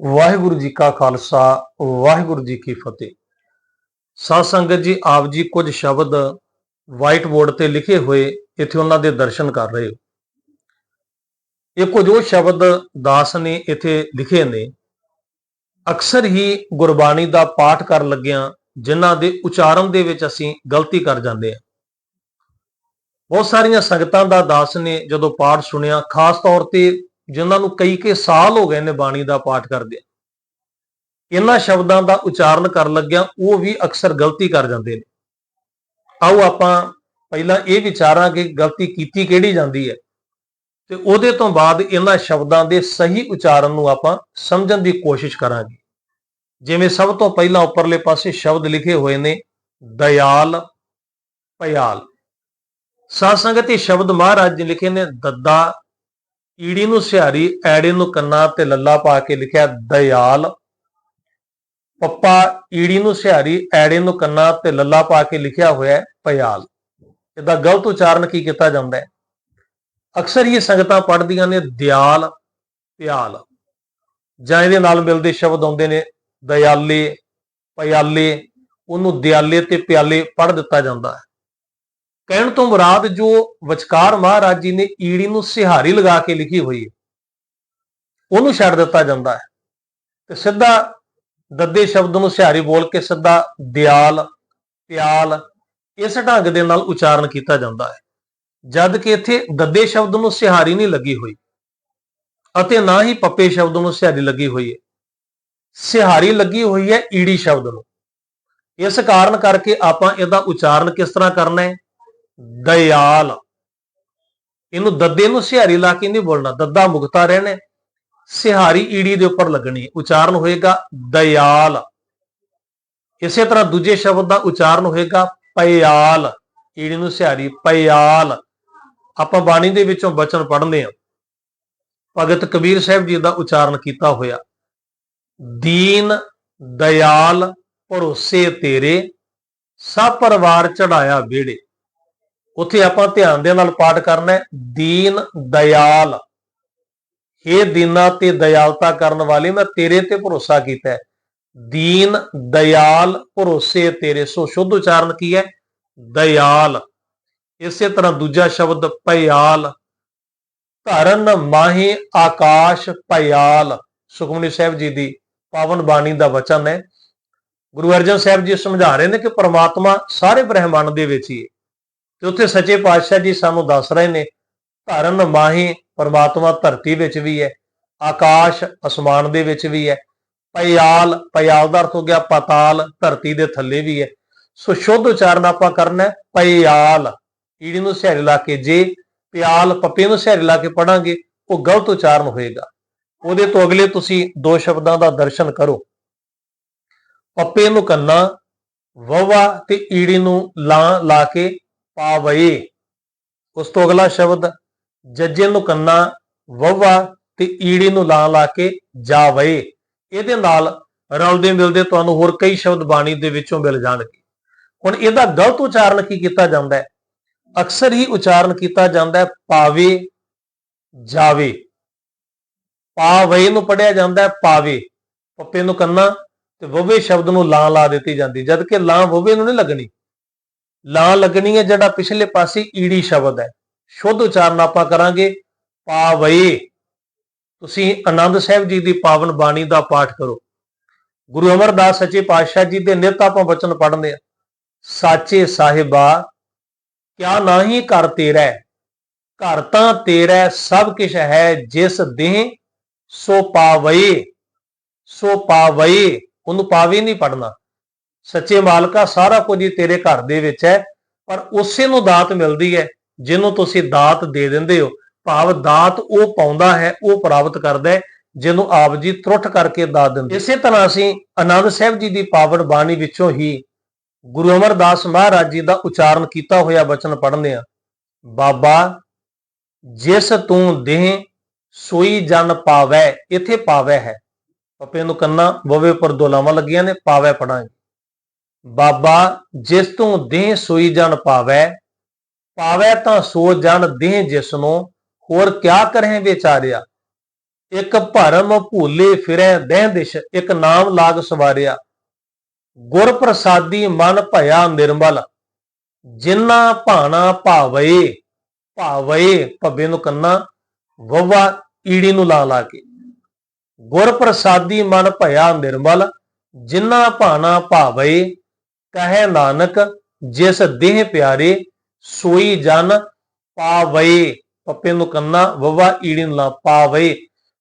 ਵਾਹਿਗੁਰੂ ਜੀ ਕਾ ਖਾਲਸਾ, ਵਾਹਿਗੁਰੂ ਜੀ ਕੀ ਫਤਿਹ। ਸਾਧ ਸੰਗਤ ਜੀ, ਆਪ ਜੀ ਕੁਝ ਸ਼ਬਦ ਵਾਈਟ ਬੋਰਡ ਤੇ ਲਿਖੇ ਹੋਏ ਇੱਥੇ ਉਹਨਾਂ ਦੇ ਦਰਸ਼ਨ ਕਰ ਰਹੇ ਹੋ। ਇਹ ਕੁਝ ਉਹ ਸ਼ਬਦ ਦਾਸ ਨੇ ਇੱਥੇ ਲਿਖੇ ਨੇ, ਅਕਸਰ ਹੀ ਗੁਰਬਾਣੀ ਦਾ ਪਾਠ ਕਰਨ ਲੱਗਿਆਂ ਜਿਨ੍ਹਾਂ ਦੇ ਉਚਾਰਨ ਦੇ ਵਿੱਚ ਅਸੀਂ ਗਲਤੀ ਕਰ ਜਾਂਦੇ ਹਾਂ। ਬਹੁਤ ਸਾਰੀਆਂ ਸੰਗਤਾਂ ਦਾ ਦਾਸ ਨੇ ਜਦੋਂ ਪਾਠ ਸੁਣਿਆ, ਖਾਸ ਤੌਰ ਤੇ ਜਿਨ੍ਹਾਂ ਨੂੰ ਕਈ ਕੇ ਸਾਲ ਹੋ ਗਏ ਨੇ ਬਾਣੀ ਦਾ ਪਾਠ ਕਰਦੇ। ਇਹਨਾਂ ਸ਼ਬਦਾਂ ਦਾ ਉਚਾਰਨ ਕਰਨ ਲੱਗਿਆਂ ਉਹ ਵੀ ਅਕਸਰ ਗਲਤੀ ਕਰ ਜਾਂਦੇ ਨੇ। ਆਓ ਆਪਾਂ ਪਹਿਲਾਂ ਇਹ ਵਿਚਾਰਾਂਗੇ ਕਿ ਗਲਤੀ ਕੀਤੀ ਕਿਹੜੀ ਜਾਂਦੀ ਹੈ। ਤੇ ਉਹਦੇ ਤੋਂ ਬਾਅਦ ਇਹਨਾਂ ਸ਼ਬਦਾਂ ਦੇ ਸਹੀ ਉਚਾਰਨ ਨੂੰ ਆਪਾਂ ਸਮਝਣ ਦੀ ਕੋਸ਼ਿਸ਼ ਕਰਾਂਗੇ। ਜਿਵੇਂ ਸਭ ਤੋਂ ਪਹਿਲਾਂ ਉੱਪਰਲੇ ਪਾਸੇ ਸ਼ਬਦ ਲਿਖੇ ਹੋਏ ਨੇ, ਦਇਆਲ ਭਿਆਲ ਸਾਧ ਸੰਗਤ ਇਹ ਸ਼ਬਦ ਮਹਾਰਾਜ ਜੀ ਲਿਖੇ ਨੇ, ਦੱਦਾ ਈੜੀ ਨੂੰ ਸਿਹਾਰੀ, ਐੜੇ ਨੂੰ ਕੰਨਾ ਤੇ ਲੱਲਾ ਪਾ ਕੇ ਲਿਖਿਆ ਦਇਆਲ। ਪੱਪਾ ਈੜੀ ਨੂੰ ਸਿਹਾਰੀ, ਐੜੇ ਨੂੰ ਕੰਨਾ ਤੇ ਲੱਲਾ ਪਾ ਕੇ ਲਿਖਿਆ ਹੋਇਆ ਪਿਆਲ ਇਹਦਾ ਗਲਤ ਉਚਾਰਨ ਕੀ ਕੀਤਾ ਜਾਂਦਾ ਹੈ? ਅਕਸਰ ਇਹ ਸੰਗਤਾਂ ਪੜ੍ਹਦੀਆਂ ਨੇ ਦਿਆਲ ਪਿਆਲ ਜਾਂ ਇਹਦੇ ਨਾਲ ਮਿਲਦੇ ਸ਼ਬਦ ਆਉਂਦੇ ਨੇ ਦਇਆਲੇ ਪਿਆਲੇ ਉਹਨੂੰ ਦਿਆਲੇ ਤੇ ਪਿਆਲੇ ਪੜ੍ਹ ਦਿੱਤਾ ਜਾਂਦਾ ਹੈ। ਕਹਿਣ ਤੋਂ ਮੁਰਾਦ ਜੋ ਵਿਚਕਾਰ ਮਹਾਰਾਜ ਜੀ ਨੇ ਈੜੀ ਨੂੰ ਸਿਹਾਰੀ ਲਗਾ ਕੇ ਲਿਖੀ ਹੋਈ ਹੈ, ਉਹਨੂੰ ਛੱਡ ਦਿੱਤਾ ਜਾਂਦਾ ਹੈ। ਤੇ ਸਿੱਧਾ ਦੱਦੇ ਸ਼ਬਦ ਨੂੰ ਸਿਹਾਰੀ ਬੋਲ ਕੇ ਸਿੱਧਾ ਦਿਆਲ, ਪਿਆਲ ਇਸ ਢੰਗ ਦੇ ਨਾਲ ਉਚਾਰਨ ਕੀਤਾ ਜਾਂਦਾ ਹੈ। ਜਦ ਕਿ ਇੱਥੇ ਦੱਦੇ ਸ਼ਬਦ ਨੂੰ ਸਿਹਾਰੀ ਨਹੀਂ ਲੱਗੀ ਹੋਈ ਅਤੇ ਨਾ ਹੀ ਪੱਪੇ ਸ਼ਬਦ ਨੂੰ ਸਿਹਾਰੀ ਲੱਗੀ ਹੋਈ ਹੈ। ਸਿਹਾਰੀ ਲੱਗੀ ਹੋਈ ਹੈ ਈੜੀ ਸ਼ਬਦ ਨੂੰ। ਇਸ ਕਾਰਨ ਕਰਕੇ ਆਪਾਂ ਇਹਦਾ ਉਚਾਰਨ ਕਿਸ ਤਰ੍ਹਾਂ ਕਰਨਾ ਹੈ? ਦਇਆਲ। ਇਹਨੂੰ ਦੱਦੇ ਨੂੰ ਸਿਹਾਰੀ ਲਾ ਕੇ ਨਹੀਂ ਬੋਲਣਾ, ਦੱਦਾ ਮੁਕਤਾ ਰਹਿਣਾ ਸਿਹਾਰੀ ਈੜੀ ਦੇ ਉੱਪਰ ਲੱਗਣੀ ਹੈ, ਉਚਾਰਨ ਹੋਏਗਾ ਦਇਆਲ। ਇਸੇ ਤਰ੍ਹਾਂ ਦੂਜੇ ਸ਼ਬਦ ਦਾ ਉਚਾਰਨ ਹੋਏਗਾ ਪਿਆਲ ਈੜੀ ਨੂੰ ਸਿਹਾਰੀ ਪਿਆਲ ਆਪਾਂ ਬਾਣੀ ਦੇ ਵਿੱਚੋਂ ਬਚਨ ਪੜ੍ਹਦੇ ਹਾਂ। ਭਗਤ ਕਬੀਰ ਸਾਹਿਬ ਜੀ ਦਾ ਉਚਾਰਨ ਕੀਤਾ ਹੋਇਆ, ਦੀਨ ਦਇਆਲ ਭਰੋਸੇ ਤੇਰੇ, ਸਭ ਪਰਿਵਾਰ ਚੜਾਇਆ ਵਿਹੜੇ। ਉੱਥੇ ਆਪਾਂ ਧਿਆਨ ਦੇ ਨਾਲ ਪਾਠ ਕਰਨਾ ਹੈ, ਦੀਨ ਦਇਆਲ। हे ਦੀਨਾ ਤੇ ਦਇਆਲਤਾ ਕਰਨ ਵਾਲੇ, ਮੈਂ ਤੇਰੇ ਤੇ ਭਰੋਸਾ ਕੀਤਾ ਹੈ। ਦੀਨ ਦਇਆਲ, ਭਰੋਸੇ ਤੇਰੇ। ਸੋ ਸ਼ੁੱਧ ਉਚਾਰਨ ਕੀ ਹੈ? ਦਇਆਲ। ਇਸੇ ਤਰ੍ਹਾਂ ਦੂਜਾ ਸ਼ਬਦ ਪਿਆਲ ਧਰਨ ਮਾਹੀ ਆਕਾਸ਼ ਪਿਆਲ ਸੁਖਮਨੀ ਸਾਹਿਬ ਜੀ ਦੀ ਪਾਵਨ ਬਾਣੀ ਦਾ ਵਚਨ ਹੈ। ਗੁਰੂ ਅਰਜਨ ਸਾਹਿਬ ਜੀ ਸਮਝਾ ਰਹੇ ਨੇ ਕਿ ਪ੍ਰਮਾਤਮਾ ਸਾਰੇ ਬ੍ਰਹਿਮੰਡ ਦੇ ਵਿੱਚ ਹੀ ਹੈ। ਤੇ ਉੱਥੇ ਸੱਚੇ ਪਾਤਸ਼ਾਹ ਜੀ ਸਾਨੂੰ ਦੱਸ ਰਹੇ ਨੇ, ਧਰਨ ਮਾਹੀ ਪਰਮਾਤਮਾ ਧਰਤੀ ਵਿੱਚ ਵੀ ਹੈ, ਆਕਾਸ਼ ਅਸਮਾਨ ਦੇ ਵਿੱਚ ਵੀ ਹੈ ਪਿਆਲ ਪਿਆਲ ਦਾ ਅਰਥ ਹੋ ਗਿਆ ਪਤਾਲ, ਧਰਤੀ ਦੇ ਥੱਲੇ ਵੀ ਹੈ। ਸੋ ਸ਼ੁੱਧ ਉਚਾਰਨ ਆਪਾਂ ਕਰਨਾ ਹੈ ਪਿਆਲ ਈੜੀ ਨੂੰ ਸਿਹਰੀ ਲਾ ਕੇ ਜੇ ਪਿਆਲ ਪੱਪੇ ਨੂੰ ਸਿਹਰੀ ਲਾ ਕੇ ਪੜਾਂਗੇ, ਉਹ ਗਲਤ ਉਚਾਰਨ ਹੋਏਗਾ। ਉਹਦੇ ਤੋਂ ਅਗਲੇ ਤੁਸੀਂ ਦੋ ਸ਼ਬਦਾਂ ਦਾ ਦਰਸ਼ਨ ਕਰੋ। ਪੱਪੇ ਨੂੰ ਕੰਨਾ ਵਵਾ ਤੇ ਈੜੀ ਨੂੰ ਲਾ ਲਾ ਕੇ ਪਾਵਏ ਉਸ ਤੋਂ ਅਗਲਾ ਸ਼ਬਦ, ਜੱਜੇ ਨੂੰ ਕੰਨਾ ਵਵਾ ਤੇ ਈੜੀ ਨੂੰ ਲਾ ਲਾ ਕੇ ਜਾਵਏ ਇਹਦੇ ਨਾਲ ਰਲਦੇ ਮਿਲਦੇ ਤੁਹਾਨੂੰ ਹੋਰ ਕਈ ਸ਼ਬਦ ਬਾਣੀ ਦੇ ਵਿੱਚੋਂ ਮਿਲ ਜਾਣਗੇ। ਹੁਣ ਇਹਦਾ ਗਲਤ ਉਚਾਰਨ ਕੀ ਕੀਤਾ ਜਾਂਦਾ ਹੈ? ਅਕਸਰ ਹੀ ਉਚਾਰਨ ਕੀਤਾ ਜਾਂਦਾ ਹੈ, ਪਾਵੇ, ਜਾਵੇ। ਪਾਵੇ ਨੂੰ ਪੜਿਆ ਜਾਂਦਾ ਹੈ, ਪਾਵੇ। ਪੱਪੇ ਨੂੰ ਕੰਨਾ ਤੇ ਵਵੇ ਸ਼ਬਦ ਨੂੰ ਲਾਂ ਲਾ ਦਿੱਤੀ ਜਾਂਦੀ ਜਦ ਕਿ ਲਾਂ ਵਵੇ ਨੂੰ ਨਹੀਂ ਲੱਗਣੀ। ਲਾਂ ਲੱਗਣੀ ਹੈ ਜਿਹੜਾ ਪਿਛਲੇ ਪਾਸੇ ਈੜੀ ਸ਼ਬਦ ਹੈ। ਸ਼ੁੱਧ ਉਚਾਰਨ ਆਪਾਂ ਕਰਾਂਗੇ ਪਾਵਏ ਤੁਸੀਂ ਆਨੰਦ ਸਾਹਿਬ ਜੀ ਦੀ ਪਾਵਨ ਬਾਣੀ ਦਾ ਪਾਠ ਕਰੋ। ਗੁਰੂ ਅਮਰਦਾਸ ਸੱਚੇ ਪਾਤਸ਼ਾਹ ਜੀ ਦੇ ਨਿਤ ਆਪਾਂ ਬਚਨ ਪੜ੍ਹਦੇ ਆ ਸਾਚੇ ਸਾਹਿਬਾ, ਕਿਆ ਨਾਹੀ ਘਰ ਤੇਰਾ ਘਰ ਤਾਂ ਤੇਰਾ ਸਭ ਕੁਝ ਹੈ, ਜਿਸ ਦੇਹ ਸੋ ਪਾਵਏ ਸੋ ਪਾਵਏ ਉਹਨੂੰ ਪਾਵੇ ਨਹੀਂ ਪੜਨਾ ਸੱਚੇ ਮਾਲਕਾ ਸਾਰਾ ਕੁਝ ਹੀ ਤੇਰੇ ਘਰ ਦੇ ਵਿੱਚ ਹੈ, ਪਰ ਉਸੇ ਨੂੰ ਦਾਤ ਮਿਲਦੀ ਹੈ, ਜਿਹਨੂੰ ਤੁਸੀਂ ਦਾਤ ਦੇ ਦਿੰਦੇ ਹੋ। ਭਾਵ ਦਾਤ ਉਹ ਪਾਉਂਦਾ ਹੈ, ਉਹ ਪ੍ਰਾਪਤ ਕਰਦਾ ਹੈ, ਜਿਹਨੂੰ ਆਪ ਜੀ ਤਰੁੱਠ ਕਰਕੇ ਦਾਤ ਦਿੰਦੇ ਇਸੇ ਤਰ੍ਹਾਂ ਅਸੀਂ ਆਨੰਦ ਸਾਹਿਬ ਜੀ ਦੀ ਪਾਵਨ ਬਾਣੀ ਵਿੱਚੋਂ ਹੀ ਗੁਰੂ ਅਮਰਦਾਸ ਮਹਾਰਾਜ ਜੀ ਦਾ ਉਚਾਰਨ ਕੀਤਾ ਹੋਇਆ ਬਚਨ ਪੜ੍ਹਨੇ ਆ ਬਾਬਾ, ਜਿਸ ਤੂੰ ਦੇਹ ਸੋਈ ਜਨ ਪਾਵੈ, ਇੱਥੇ ਪਾਵੈ ਹੈ। ਪਪੇ ਨੂੰ ਕੰਨਾ, ਬਵੇ ਪਰ ਦੋਲਾਵਾਂ ਲੱਗੀਆਂ ਨੇ, ਪਾਵੈ ਪੜਾਂਗੇ ਬਾਬਾ, ਜਿਸ ਤੂੰ ਦੇਹ ਸੋਈ ਜਨ ਪਾਵੈ ਪਾਵੈ ਤਾਂ ਸੋ ਜਨ ਦੇਹ ਜਿਸ ਨੂੰ ਹੋਰ ਕਿਆ ਕਰੇ ਵਿਚਾਰਿਆ? ਇੱਕ ਭਰਮ ਭੂਲੇ ਫਿਰੈ, ਦਹਿ ਦਿਸ਼ ਇੱਕ ਨਾਮ ਲਾਗ ਸਵਾਰਿਆ। ਗੁਰ ਪ੍ਰਸਾਦੀ ਮਨ ਭਇਆ ਨਿਰਮਲ ਜਿਨ੍ਹਾਂ ਭਾਣਾ ਭਾਵੇ ਭਾਵੇ ਭੱਬੇ ਨੂੰ ਕੰਨਾ, ਵਵਾ ਈੜੀ ਨੂੰ ਲਾ ਲਾ ਕੇ। ਗੁਰ ਪ੍ਰਸਾਦੀ ਮਨ ਭਇਆ ਨਿਰਮਲ ਜਿਨ੍ਹਾਂ ਭਾਣਾ ਭਾਵੇ ਕਹੇ ਨਾਨਕ, ਜਿਸ ਦੇਹ ਪਿਆਰੇ ਸੋਈ ਜਨ ਪਾਵੇ। ਪੱਪੇ ਨੂੰ ਕੰਨਾ, ਵਵਾ ਈੜੀ ਨੂੰ ਲਾ ਪਾਵੇ।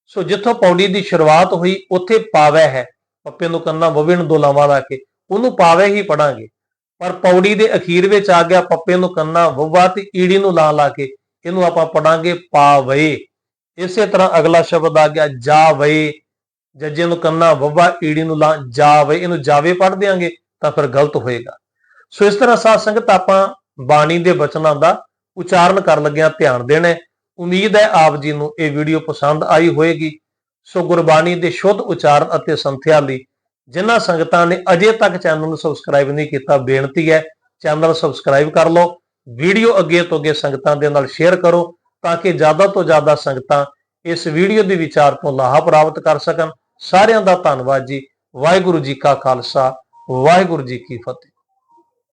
ਸੋ ਜਿੱਥੋਂ ਪੌੜੀ ਦੀ ਸ਼ੁਰੂਆਤ ਹੋਈ, ਉੱਥੇ ਪਾਵੇ ਹੈ। ਪੱਪੇ ਨੂੰ ਕੰਨਾ, ਵਵੇ ਨੂੰ ਦੋ ਲਾਵਾਂ ਲਾ ਕੇ, ਉਹਨੂੰ ਪਾਵੇ ਹੀ ਪੜਾਂਗੇ। ਪਰ ਪੌੜੀ ਦੇ ਅਖੀਰ ਵਿੱਚ ਆ ਗਿਆ ਪੱਪੇ ਨੂੰ ਕੰਨਾ, ਵਵਾ ਤੇ ਈੜੀ ਨੂੰ ਲਾ ਲਾ ਕੇ, ਇਹਨੂੰ ਆਪਾਂ ਪੜਾਂਗੇ ਪਾਵੇ। ਇਸੇ ਤਰ੍ਹਾਂ ਅਗਲਾ ਸ਼ਬਦ ਆ ਗਿਆ, ਜਾਵੇ। ਜੱਜੇ ਨੂੰ ਕੰਨਾ, ਵਵਾ ਈੜੀ ਨੂੰ ਲਾ ਜਾਵੇ। ਇਹਨੂੰ ਜਾਵੇ ਪੜ ਦਿਆਂਗੇ। ਤਾਂ ਫਿਰ ਗਲਤ ਹੋਏਗਾ। ਸੋ ਇਸ ਤਰ੍ਹਾਂ ਸਾਧ ਸੰਗਤ ਆਪਾਂ ਬਾਣੀ ਦੇ ਬਚਨਾਂ ਦਾ ਉਚਾਰਨ ਕਰਨ ਲੱਗਿਆਂ ਧਿਆਨ ਦੇਣਾ ਉਮੀਦ ਹੈ ਆਪ ਜੀ ਨੂੰ ਇਹ ਵੀਡੀਓ ਪਸੰਦ ਆਈ ਹੋਵੇਗੀ ਸੋ ਗੁਰਬਾਣੀ ਦੇ ਸ਼ੁੱਧ ਉਚਾਰਨ ਅਤੇ ਸੰਥਿਆ ਲਈ ਜਿਨ੍ਹਾਂ ਸੰਗਤਾਂ ਨੇ ਅਜੇ ਤੱਕ ਚੈਨਲ ਨੂੰ ਸਬਸਕ੍ਰਾਈਬ ਨਹੀਂ ਕੀਤਾ, ਬੇਨਤੀ ਹੈ ਚੈਨਲ ਸਬਸਕ੍ਰਾਈਬ ਕਰ ਲਓ। ਵੀਡੀਓ ਅੱਗੇ ਤੋਂ ਅੱਗੇ ਸੰਗਤਾਂ ਦੇ ਨਾਲ ਸ਼ੇਅਰ ਕਰੋ ਤਾਂ ਕਿ ਜ਼ਿਆਦਾ ਤੋਂ ਜ਼ਿਆਦਾ ਸੰਗਤਾਂ ਇਸ ਵੀਡੀਓ ਦੇ ਵਿਚਾਰ ਤੋਂ ਲਾਹਾ ਪ੍ਰਾਪਤ ਕਰ ਸਕਣ। ਸਾਰਿਆਂ ਦਾ ਧੰਨਵਾਦ ਜੀ। ਵਾਹਿਗੁਰੂ ਜੀ ਕਾ ਖਾਲਸਾ। ਵਾਹਿਗੁਰੂ ਜੀ ਕੀ ਫਤਿਹ।